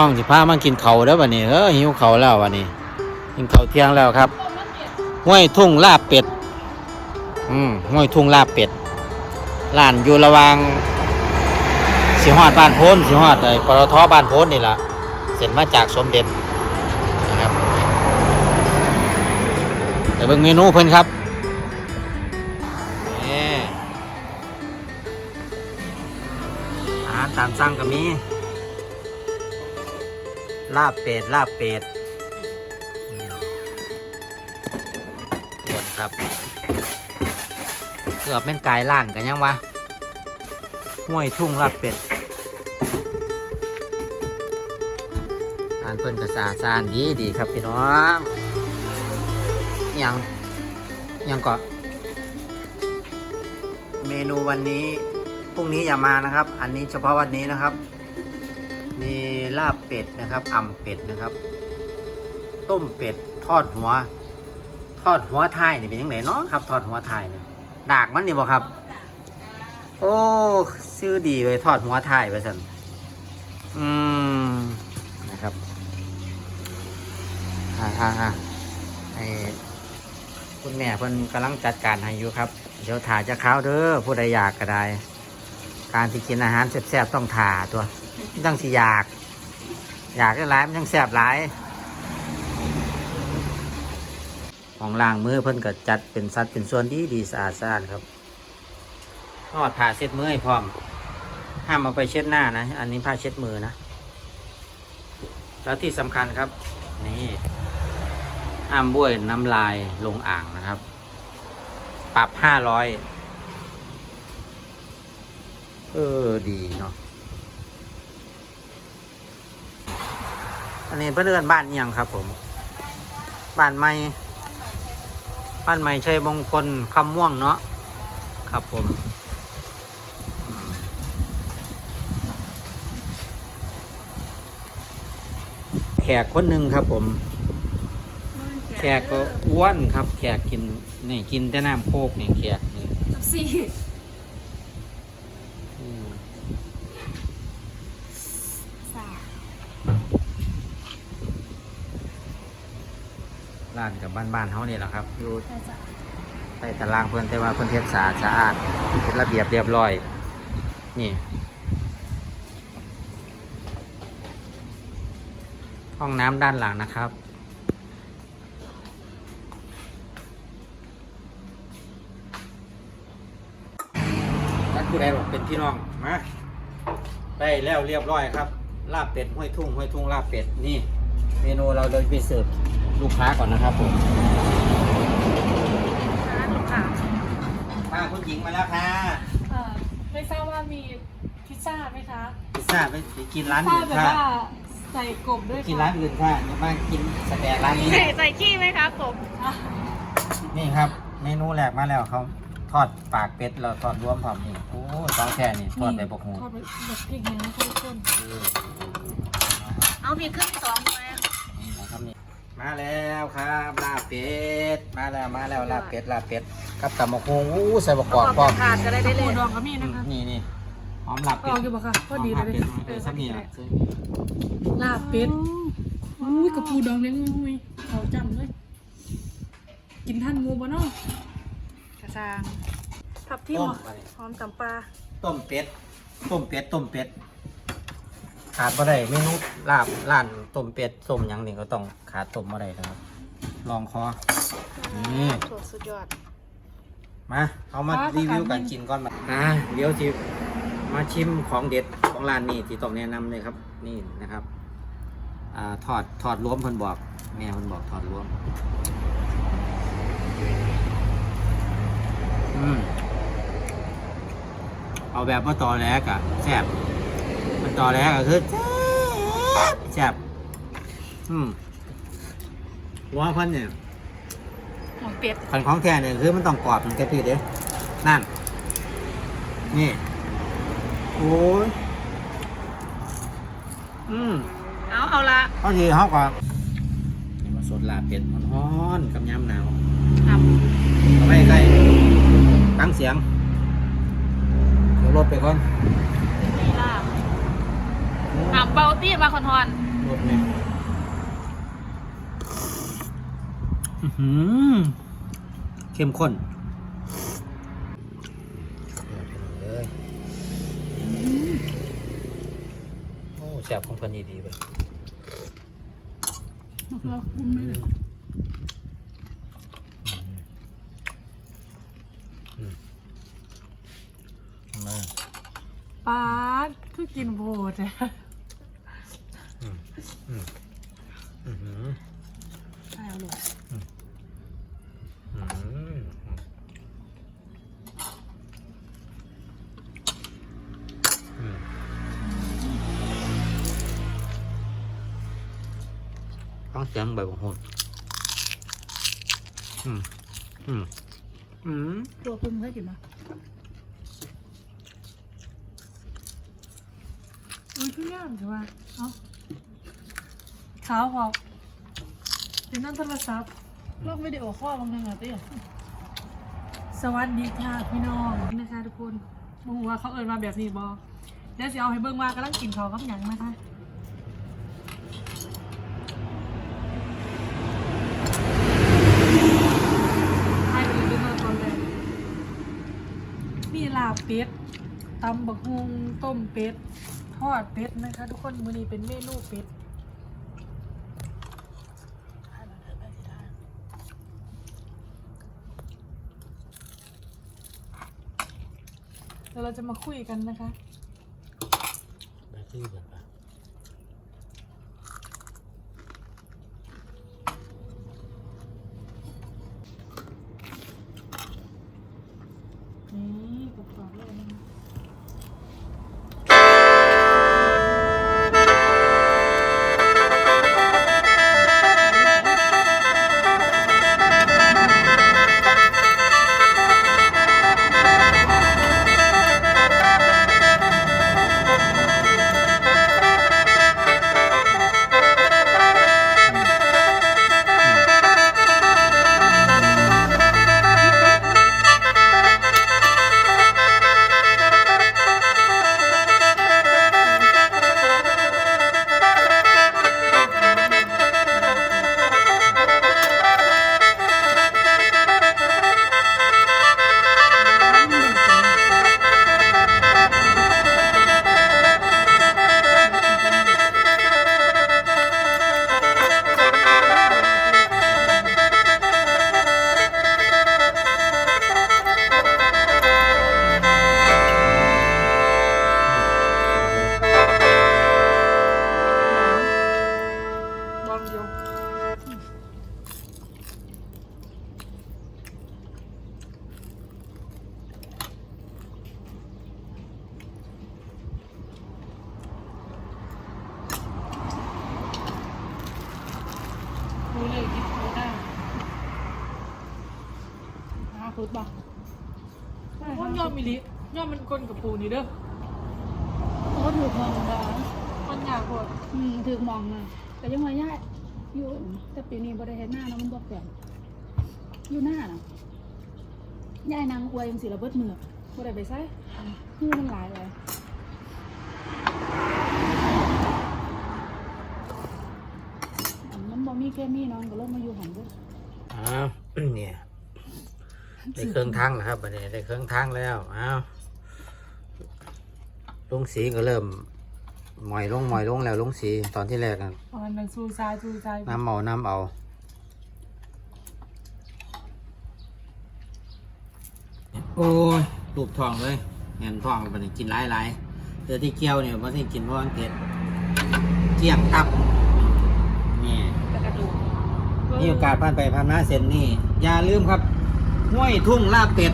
น้องสิพามากินเขาแล้ววันนี้เออหิวเขาแล้ววันนี้ กินเขาเที่ยงแล้วครับห้วยทุ่งลาบเป็ด อืมห้วยทุ่งลาบเป็ดร้านอยู่ระวางสีหอดบ้านโพนสีหอดไอ้ปตทบ้านโพนนี่แหละเสร็จมาจากสมเด็จนะครับแต่เบิ่งเมนูเพิ่นครับนี่อาหารตามสั่งก็มี ลาบเป็ดลาบเป็ดหมดครับเกือบเป็นกายล่างกันยังวะห้วยทุ่งลาบเป็ดอ่านเพิ่นกระสาซานดีดีครับพี่น้องอิหยังอิหยังก็เมนูวันนี้พรุ่งนี้อย่ามานะครับ อันนี้เฉพาะวันนี้นะครับ มีลาบเป็ดนะครับอ่ำเป็ดนะครับ ต้มเป็ดทอดหัว ทอดหัวไทยนี่เป็นยังไงเนาะครับ ทอดหัวไทยเนี่ยดากมันนี่บอกครับ โอ้ซื้อดีเลยทอดหัวไทยไปสันอืมนะครับอ่าอ่าอ่าไอคุณแม่เพิ่นกำลังจัดการให้อยู่ครับ เดี๋ยวถ่าจะข้าวเด้อผู้ใดอยากก็ได้ การที่กินอาหารแซ่บๆต้องถ่าตัวจังสิอยาก อยากได้หลายมันยังแสบหลายของล่างมือเพิ่นก็จัดเป็นสัดเป็นส่วนดีดีสะอาดสะอาดครับทอดผ่าเช็ดมือให้พร้อม ห้ามเอาไปเช็ดหน้านะ อันนี้ผ้าเช็ดมือนะ แล้วที่สำคัญครับ นี่ห้ามบ้วยน้ำลายลงอ่างนะครับ ปรับห้าร้อย เออ ดีเนาะ อันนี้เพื่อนเอนบ้านยังครับ ผม บ้านใหม่ บ้านใหม่ชัยมงคลคำม่วงเนาะ ครับผมอืมแขกคนหนึ่งครับผม แขกก็อ้วนครับ แขกกินนี่กินแต่น้ำโคกนี่แขกนี่สี่ อืม สาม ร้านกับบ้านๆเขานี่แหละครับอยู่ใช่จ้ะใต้ตารางเพื่อนแต่ว่าเพื่อนเทศสะอาดสะอาดเป็นระเบียบเรียบร้อย นี่ห้องน้ำด้านหลังนะครับ รักผู้ใดบอกเป็นพี่น้อง มา ได้แล้วเรียบร้อยครับ ลาบเป็ดห้วยทุ่งห้วยทุ่งลาบเป็ด นี่ เมนูเราเลยไปเสิร์ฟ ลูกค้าก่อนนะครับผมค่ะมาคุณหญิงมาแล้วค่ะเอ่อไม่ทราบว่ามีพิซซ่าไหมคะพิซซ่าไปกินร้านทราอื่บนแบบค่ะว่าใส่กบด้วยกินร้านอื่นค่ะอย่ามากินสแตกร้านนี้ใส่ใส่ขี้ไหมคะกบอะนี่ครับ เมนูแรกมาแล้วเขาทอดปากเป็ดเราทอดรวมพร้อมนี่โอ้สองแค่นี่ทอดใบบกหูทอดแบบพริกแห้งนะคะทุกคนเออเอาพริกครึ่งสองไหมนี่นะครับนี่ มาแล้วครับลาบเป็ด มาแล้วมาแล้วลาบเป็ดลาบเป็ดกับตำมะฮงอู้ใส่บะกอกพร้อมทานก็ได้ได้เลยดองก็มีนะคะ นี่นี่หอมลาบอเป็ดอกอยู่บ่ค่ะพอดีเลยหอมลาบเป็ดเออสักนี่ละลาบเป็ดอุ้ยกับปูดองเลี้ยงงุยเขาจำเลย กินท่านงูบ่เนาะกระซางทับที่หมอหอมตำปลาต้มเป็ดต้มเป็ดต้มเป็ด ขาดบ่ได้เมนูลาบร้านต้มเป็ดต้มหยังนี่ก็ต้องขาดต้มบ่ได้นะครับ ลองคอ นี่ถั่วสุดยอด มาเอามาอ่ารีวิวประกาศกันกินก่อนมาอ่าเดี๋ยวที่มาชิมของเด็ดของร้านนี้ที่ต้องแนะนำเลยครับ นี่นะครับอ่าทอดทอดรวมเพิ่นบอก แม่เพิ่นบอกทอดรวม อืมเอาแบบว่าตอแรกอะแซ่บ มันตอแรกอะคือแซ่บแซ่บอืมหัวเพิ่นเนี่ยหอมเป็ดพันของแท้เนี่ยคือมันต้องกรอบมันกระติดเด้นั่น นี่ โอ้ย อืมเอาเอาละบางทีเขาก็นี่มาสดลาบเป็ดมันฮ้อนๆกับยำหนาวครับเอาไปใกล้ตั้งเสียงเดี๋ยวรถไปก่อน มีลาบถามเปาตี้มาคอนทอนอรสเนี่ยอื้อหือเข้มข้นเอ้ยโอ้แซ่บของเพันดีดีๆเว้ยมะพร้าวคุ้มเลยมาป้าดคือกินโบดอะ ต้องเสียงใบบังหนอืม อืม อืม ตัวคุ้มเคยกินปะอุ้ยขึ้นยากใช่ปะเอ้าขาวพอเป็นนั่นโทรศัพท์ลอกวิดีโอข้อบางนึงอะเตี้ยสวัสดีค่ะพี่น้องนะคะทุกคนมองว่าเขาเอิญมาแบบนี้บอเดี๋ยวจะเอาให้เบิ่งว่ากำลังกินข้าวกับหยังนะคะ ให้ไปเลยด้วยตอนแรกมีลาบ เป็ดตำบักฮุงต้มเป็ด ทอดเป็ดนะคะ ทุกคนมื้อนี้เป็นเมนูเป็ดเดี๋ยวเราจะมาคุยกันนะคะ แบบที่แบบ รู้เลยกินไม่ได้อาคุดบอกว่ายอมมิลิยอมมันกลนกับปูนี่เด้อเขาก็ถูกมองดามันอยากปวดอืมถูกมองนะแต่ยังไงย่าอยู่แต่ปีนี้บริเวณหน้าเนาะมันบอกแบบอยู่หน้าน่ะย่ายนางอวยยังสิระเบิดมือบ่ได้ไปใส่มือมันหลายเลยอันมันบ่มี แค่มีน้องก็ลงมาอยู่หันเด้วยอ้าวเนี่ยได้เครื่องทั้งนะครับบัดนี้ได้เครื่องทั้งแล้วอ้าวลุงสีก็เริ่มหมอยลงหมอยลงแล้วลุงสีตอนที่แรกน่ะอ๋อนังซูซายซูซายน้ำเอาน้ำเอาโอ้ยลูกทองเลยเห็นทองบัดนี้กินหลายหลายๆเดี๋ยวที่เกี่ยวเนี่ยมันสิกินเพราะมันเผ็ดเกี่ยงตับนี่แต่กระดูก มีโอกาสผ่านไปผ่านมาเส้นนี่อย่าลืมครับห้วยทุ่งลาบเป็ด